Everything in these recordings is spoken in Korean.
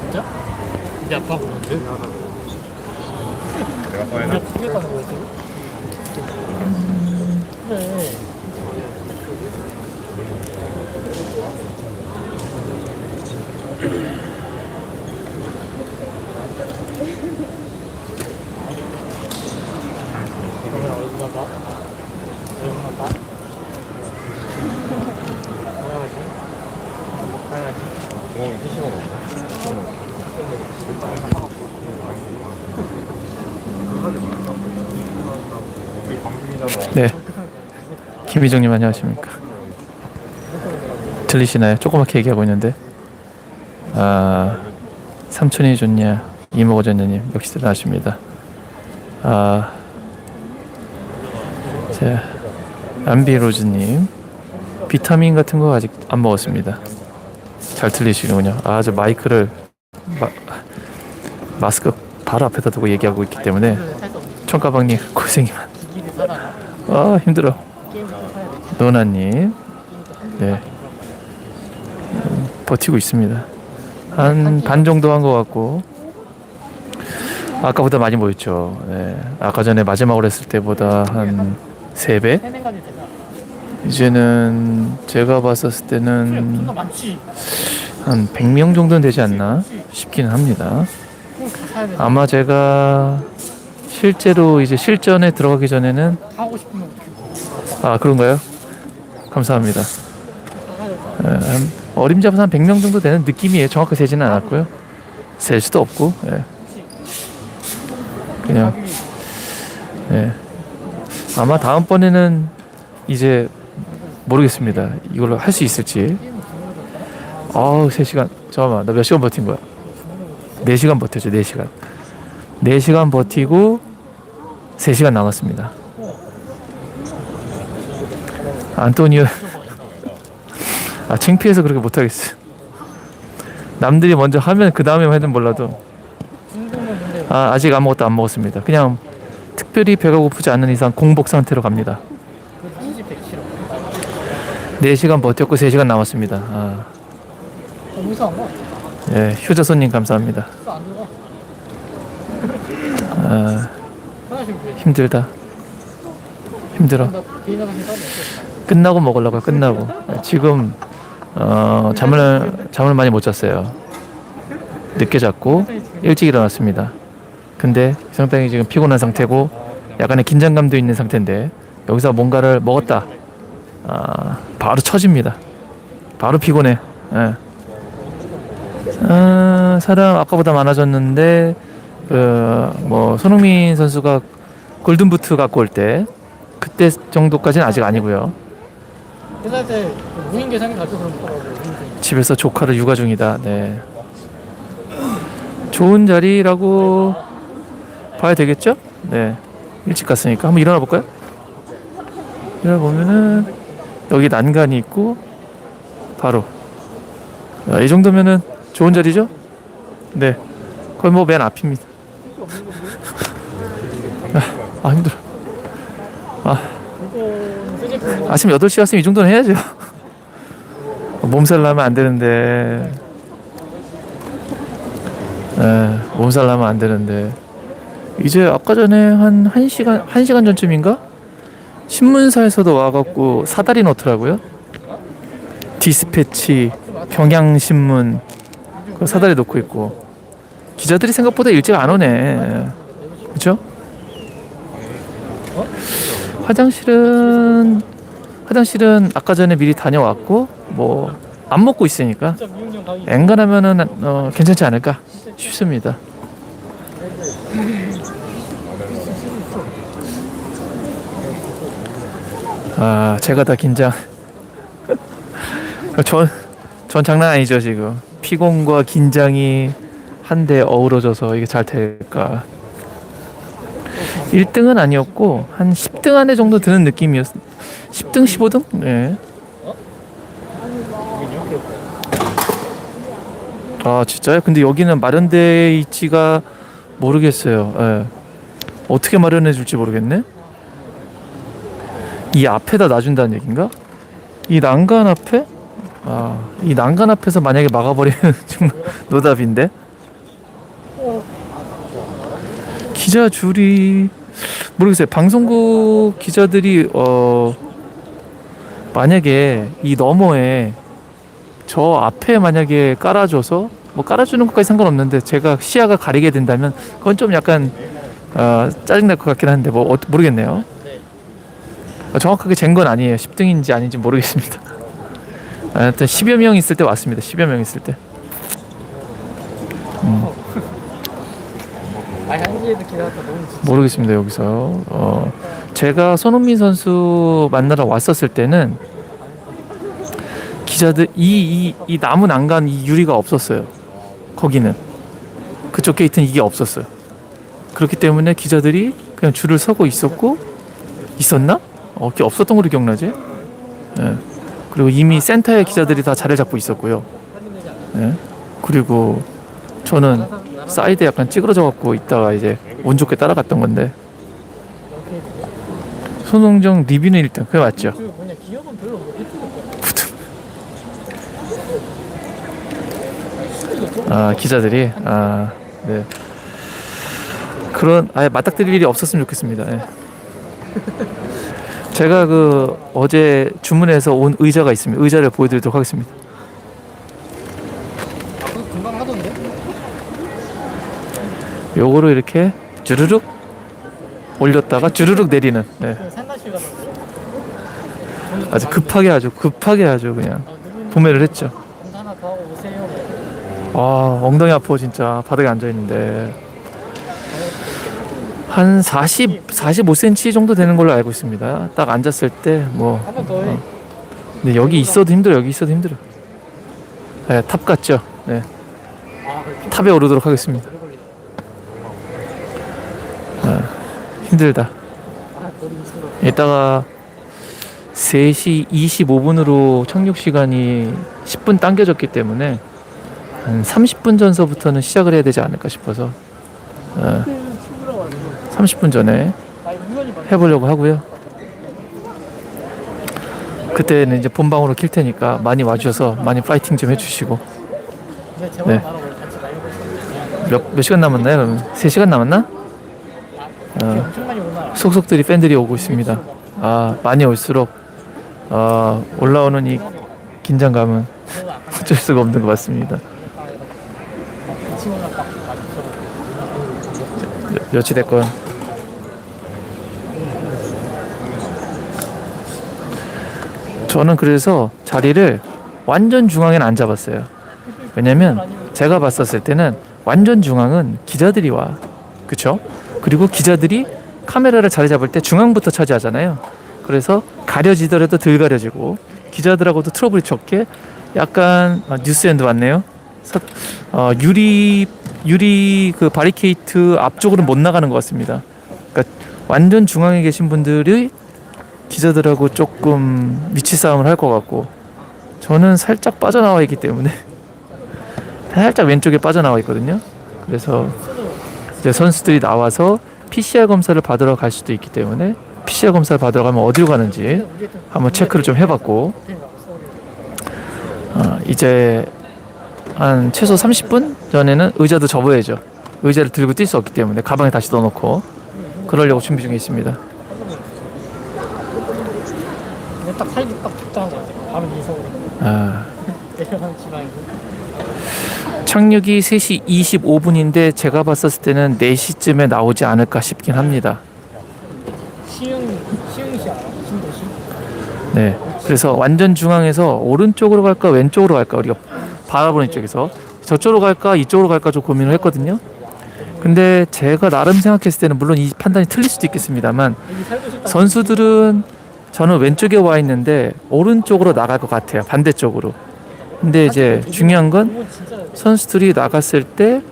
진짜? 이제 아빠 보는데? 내가 그냥 봐야 크게 가는 거야 지금? 그래 그러면 얼굴 봐 뭐야지? 뭐야지? 구멍이 피시가 없나? 네. 김희정님 안녕하십니까. 들리시나요? 조그맣게 얘기하고 있는데. 아, 삼촌이 좋냐, 이모가 좋냐님 역시 대단하십니다. 아, 자, 안비로즈님 비타민 같은 거 아직 안 먹었습니다. 잘 들리시는군요. 아, 저 마이크를 마, 마스크 바로 앞에다 두고 얘기하고 있기 때문에 총가방님 고생이 많. 아 힘들어. 노나님, 네 음, 버티고 있습니다. 한 반 정도 한 것 같고 아까보다 많이 모였죠. 네. 아까 전에 마지막으로 했을 때보다 한 세 배. 이제는 제가 봤었을 때는 한 100명 정도는 되지 않나 싶기는 합니다. 아마 제가 실제로 이제 실전에 들어가기 전에는 아 그런가요? 감사합니다. 돼 예, 한 어림잡아서 한 100명 정도 되는 느낌이에요. 정확하게 세지는 않았고요. 셀 수도 없고, 예. 그냥, 예. 아마 다음번에는 이제 모르겠습니다. 이걸로 할 수 있을지. 아우, 3시간. 잠깐만, 나 몇 시간 버틴 거야? 4시간 버텼죠, 4시간. 4시간 버티고 3시간 남았습니다. 안토니오 아 창피해서 그렇게 못하겠어. 남들이 먼저 하면 그 다음에 해도 몰라도 아 아직 아무것도 안 먹었습니다. 그냥 특별히 배가 고프지 않는 이상 공복 상태로 갑니다. 그 수지 100kg 4시간 버텼고 3시간 남았습니다. 아, 너무 이상한 거 예, 휴자손님 감사합니다. 그거 안 들어가 아, 화장실 왜 힘들다. 힘들어. 나 개인 화장실 따로 없어 끝나고 먹으려고요. 끝나고. 지금 어, 잠을 잠을 많이 못 잤어요. 늦게 잤고 일찍 일어났습니다. 근데 상당히 지금 피곤한 상태고 약간의 긴장감도 있는 상태인데 여기서 뭔가를 먹었다. 아, 바로 처집니다. 바로 피곤해. 예. 아, 사람 아까보다 많아졌는데 그 뭐 손흥민 선수가 골든부트 갖고 올 때 그때 정도까지는 아직 아니고요. 회사 때 무인 계산기 가지고 무인 계산기. 집에서 조카를 육아 중이다. 네. 좋은 자리라고 봐야 되겠죠? 네. 일찍 갔으니까 한번 일어나 볼까요? 일어나 보면은 여기 난간이 있고 바로 아, 이 정도면은 좋은 자리죠? 네. 거의 뭐 맨 앞입니다. 아, 아 힘들어. 않는 아침 8시 왔으면 이 정도는 해야죠. 몸살 나면 안 되는데. 에, 몸살 나면 안 되는데. 이제 아까 전에 한 1시간, 1시간 전쯤인가? 신문사에서도 와갖고 사다리 넣더라고요. 디스패치, 경향신문, 그 사다리 놓고 있고. 기자들이 생각보다 일찍 안 오네. 그죠? 화장실은 화장실은 아까 전에 미리 다녀왔고 뭐 안 먹고 있으니까 엔간하면은 어, 괜찮지 않을까 싶습니다. 아 제가 다 긴장. 전, 전 장난 아니죠 지금 피곤과 긴장이 한데 어우러져서 이게 잘 될까. 1등은 아니었고 한 10등 안에 정도 드는 느낌이었. 10등, 15등? 네. 아 진짜요? 근데 여기는 마련돼 있지가 모르겠어요. 예. 어떻게 마련해 줄지 모르겠네. 이 앞에다 놔준다는 얘긴가? 이 난간 앞에? 아, 이 난간 앞에서 만약에 막아버리면 정말 노답인데. 기자 줄이 모르겠어요. 방송국 기자들이 어 만약에 이 너머에 저 앞에 만약에 깔아줘서 뭐 깔아주는 것까지 상관없는데 제가 시야가 가리게 된다면 그건 좀 약간 어, 짜증날 것 같긴 한데 뭐 어, 모르겠네요. 네. 어, 정확하게 잰 건 아니에요. 10등인지 아닌지 모르겠습니다. 하여튼 10여 명 있을 때 왔습니다. 10여 명 있을 때. 진짜. 모르겠습니다. 여기서 어, 제가 손흥민 선수 만나러 왔었을 때는 기자들 이 이 이 나무 난간 이 유리가 없었어요. 거기는 그쪽 게이트는 이게 없었어요. 그렇기 때문에 기자들이 그냥 줄을 서고 있었고 있었나? 어, 게 없었던 걸로 기억나지? 예. 그리고 이미 센터에 기자들이 다 자리 잡고 있었고요. 예. 그리고 저는 사이드에 약간 찌그러져 갖고 있다가 이제 운 좋게 따라갔던 건데 손흥정 리뷰는 일단 그게 맞죠? 아 기자들이 아 네. 그런 아예 맞닥뜨릴 일이 없었으면 좋겠습니다. 예. 제가 그 어제 주문해서 온 의자가 있습니다. 의자를 보여드리도록 하겠습니다. 아 금방 하던데? 요거를 이렇게 주르륵 올렸다가 주르륵 내리는 네. 가던데? 아주 급하게 아주 급하게 아주 그냥 아 구매를 했죠. 검사 하나 더 하고 오세요. 아 엉덩이 아파 진짜 바닥에 앉아 있는데 한 40, 45cm 정도 되는 걸로 알고 있습니다. 딱 앉았을 때뭐 한번더 해. 어. 근데 여기 있어도 힘들어 여기 있어도 힘들어. 네, 탑 같죠. 네, 아 탑에 오르도록 하겠습니다. 걸리네. 힘들다. 아. 이따가 3시 25분으로 착륙 시간이 10분 당겨졌기 때문에 한 30분 전서부터는 시작을 해야 되지 않을까 싶어서 어, 징그러워가지고. 30분 전에 해보려고 하고요. 그때는 이제 본방으로 킬 테니까 많이 와주셔서 많이 파이팅 좀 해주시고 네. 몇, 몇 시간 남았나요? 그러면 3시간 남았나? 어? 속속들이 팬들이 오고 있습니다. 아 많이 올수록 어, 올라오는 이 긴장감은 어쩔 수가 없는 것 같습니다. 이 친구랑 딱 마주쳐서 몇- 며칠 됐건 저는 그래서 자리를 완전 중앙에는 안 잡았어요. 왜냐면 제가 봤었을 때는 완전 중앙은 기자들이 와. 그쵸? 그리고 기자들이 카메라를 자리 잡을 때 중앙부터 차지하잖아요. 그래서 가려지더라도 덜 가려지고 기자들하고도 트러블이 적게 약간 아, 뉴스엔드 왔네요. 서- 어, 유리 유리 그 바리케이트 앞쪽으로 못 나가는 것 같습니다. 그러니까 완전 중앙에 계신 분들이 기자들하고 조금 위치 싸움을 할 것 같고 저는 살짝 빠져나와 있기 때문에 살짝 왼쪽에 빠져나와 있거든요. 그래서 이제 선수들이 나와서 PCR 검사를 받으러 갈 수도 있기 때문에 PCR 검사를 받으러 가면 어디로 가는지 한번 체크를 좀 해봤고 어, 이제 한 최소 30분 전에는 의자도 접어야죠. 의자를 들고 뛸 수 없기 때문에 가방에 다시 넣어놓고 그러려고 준비 중에 있습니다. 근데 딱 사이즈 딱 적당한 것 같아. 바로 이성으로 아, 내려가는 지방이고. 착륙이 3시 25분인데 제가 봤었을 때는 4시쯤에 나오지 않을까 싶긴 합니다. 시흥 시흥시 알아? 신도시? 네. 그래서 완전 중앙에서 오른쪽으로 갈까 왼쪽으로 갈까 우리가 바라보는 쪽에서 저쪽으로 갈까 이쪽으로 갈까 좀 고민을 했거든요. 근데 제가 나름 생각했을 때는 물론 이 판단이 틀릴 수도 있겠습니다만 여기 살고 싶다. 선수들은 저는 왼쪽에 와 있는데 오른쪽으로 나갈 것 같아요. 반대쪽으로. 근데 이제 중요한 건 선수들이 나갔을 때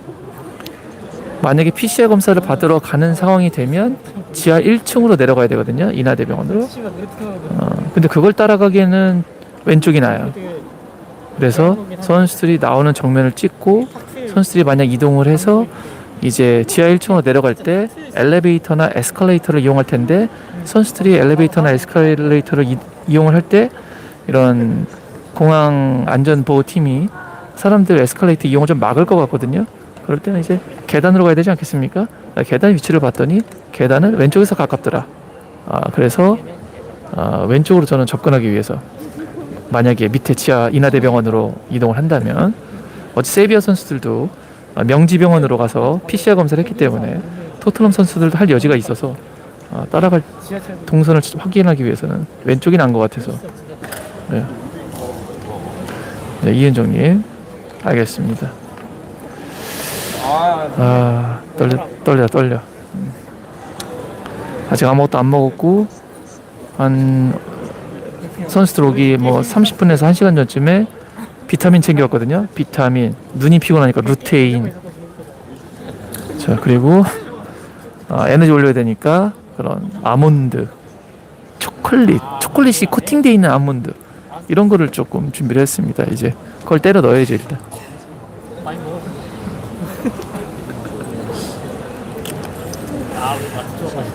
만약에 PCR 검사를 받으러 가는 상황이 되면 지하 1층으로 내려가야 되거든요. 인하대병원으로. 어, 근데 그걸 따라가기에는 왼쪽이 나요. 그래서 선수들이 나오는 정면을 찍고 선수들이 만약 이동을 해서 이제 지하 1층으로 내려갈 때 엘리베이터나 에스컬레이터를 이용할 텐데 선수들이 엘리베이터나 에스컬레이터를 이, 이용을 할 때 이런 공항 안전보호팀이 사람들 에스컬레이터 이용을 좀 막을 것 같거든요. 그럴 때는 이제 계단으로 가야 되지 않겠습니까? 아, 계단 위치를 봤더니 계단은 왼쪽에서 가깝더라. 아, 그래서 아, 왼쪽으로 저는 접근하기 위해서 만약에 밑에 지하 인하대병원으로 이동을 한다면 어제 세비야 선수들도 아, 명지병원으로 가서 PCR 검사를 했기 때문에 토트넘 선수들도 할 여지가 있어서 아, 따라갈 동선을 확인하기 위해서는 왼쪽이 난 것 같아서 네. 네, 이은정님 알겠습니다. 아 떨려 떨려 떨려. 음. 아직 아무것도 안 먹었고 한 선수들 오기 뭐 30분에서 1시간 전쯤에 비타민 챙겨왔거든요. 비타민 눈이 피곤하니까 루테인. 자 그리고 아, 에너지 올려야 되니까 그런 아몬드, 초콜릿, 초콜릿이 코팅돼 있는 아몬드 이런 거를 조금 준비를 했습니다. 이제 그걸 때려 넣어야지 일단.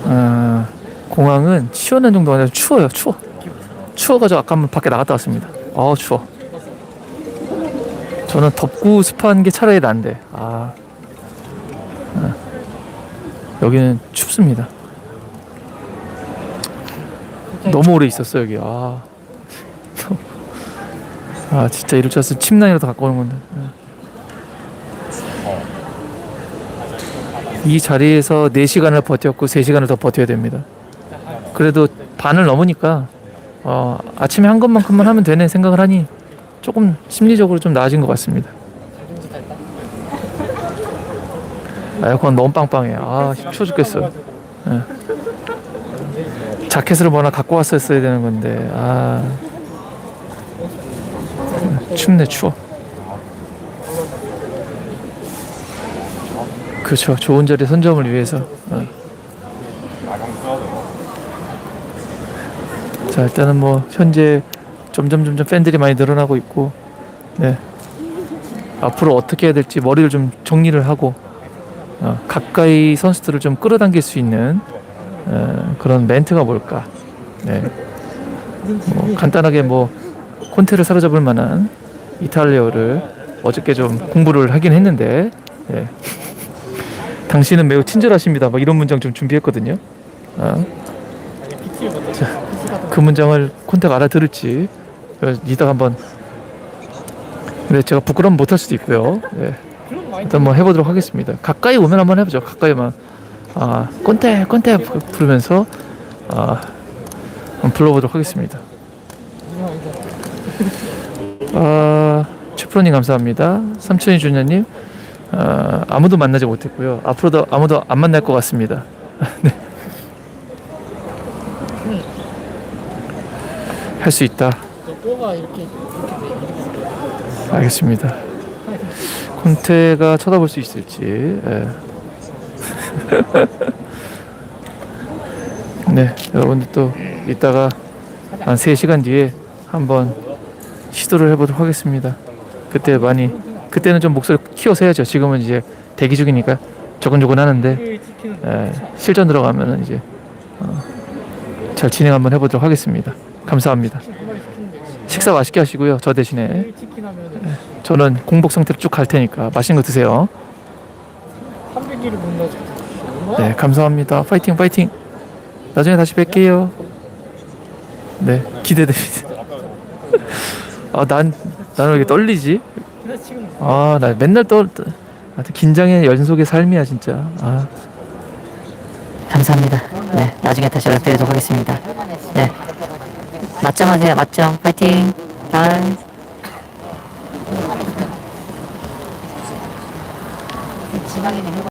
아, 공항은 시원한 정도가 아니라 추워요. 추워. 추워가지고 아까 밖에 나갔다 왔습니다. 어 추워. 저는 덥고 습한 게 차라리 난데. 아, 아. 여기는 춥습니다. 너무 오래 있었어 여기. 아, 아 진짜 이럴 줄 알았으면 침낭이라도 갖고 오는 건데. 이 자리에서 4시간을 버텼고 3시간을 더 버텨야 됩니다. 그래도 반을 넘으니까 어, 아침에 한 것만큼만 하면 되는 생각을 하니 조금 심리적으로 좀 나아진 것 같습니다. 에어컨 너무 빵빵해. 아, 추워 죽겠어. 예. 자켓을 뭐나 갖고 왔었어야 되는 건데, 아. 춥네, 추워. 그렇죠. 좋은 자리 선점을 위해서. 어. 자 일단은 뭐 현재 점점 점점 팬들이 많이 늘어나고 있고 네 앞으로 어떻게 해야 될지 머리를 좀 정리를 하고 어, 가까이 선수들을 좀 끌어당길 수 있는 어, 그런 멘트가 뭘까 네. 뭐 간단하게 뭐 콘테를 사로잡을 만한 이탈리아어를 어저께 좀 공부를 하긴 했는데 네. 당신은 매우 친절하십니다 막 이런 문장 좀 준비했거든요 어. 해. 그 문장을 콘택 알아들을지 이따가 한번. 근데 제가 부끄러움 못할 수도 있고요. 예. 일단 뭐 해보도록 하겠습니다. 가까이 오면 한번 해보죠. 가까이만. 아 콘택 부- 부르면서 아 한번 불러보도록 하겠습니다. 아 최프로님 감사합니다. 삼촌이 주녀님 아, 아무도 만나지 못했고요. 앞으로도 아무도 안 만날 것 같습니다. 네. 할 수 있다 저 뼈가 이렇게 알겠습니다. 콘테가 쳐다볼 수 있을지. 예. 네, 여러분들 또 이따가 한 3시간 뒤에 한번 시도를 해보도록 하겠습니다. 그때 많이 그때는 좀 목소리 키워서 해야죠. 지금은 이제 대기 중이니까 조근조근 하는데 예, 실전 들어가면은 이제 어, 잘 진행 한번 해보도록 하겠습니다. 감사합니다. 식사 맛있게 하시고요. 저 대신에 그 치킨 하면 저는 공복 상태로 쭉 갈 테니까 맛있는 거 드세요. 300일을 못 넣어. 네, 감사합니다. 파이팅, 파이팅. 나중에 다시 뵐게요. 네, 기대됩니다. 아, 난, 나는 왜 이렇게 떨리지? 그래서 지금 아, 나 맨날 떨, 떨- 하여튼 긴장의 연속의 삶이야, 진짜. 아, 감사합니다. 네, 나중에 다시 연락드리도록 하겠습니다. 네. 맞짱 하세요, 맞짱. 파이팅. 바이. 지방에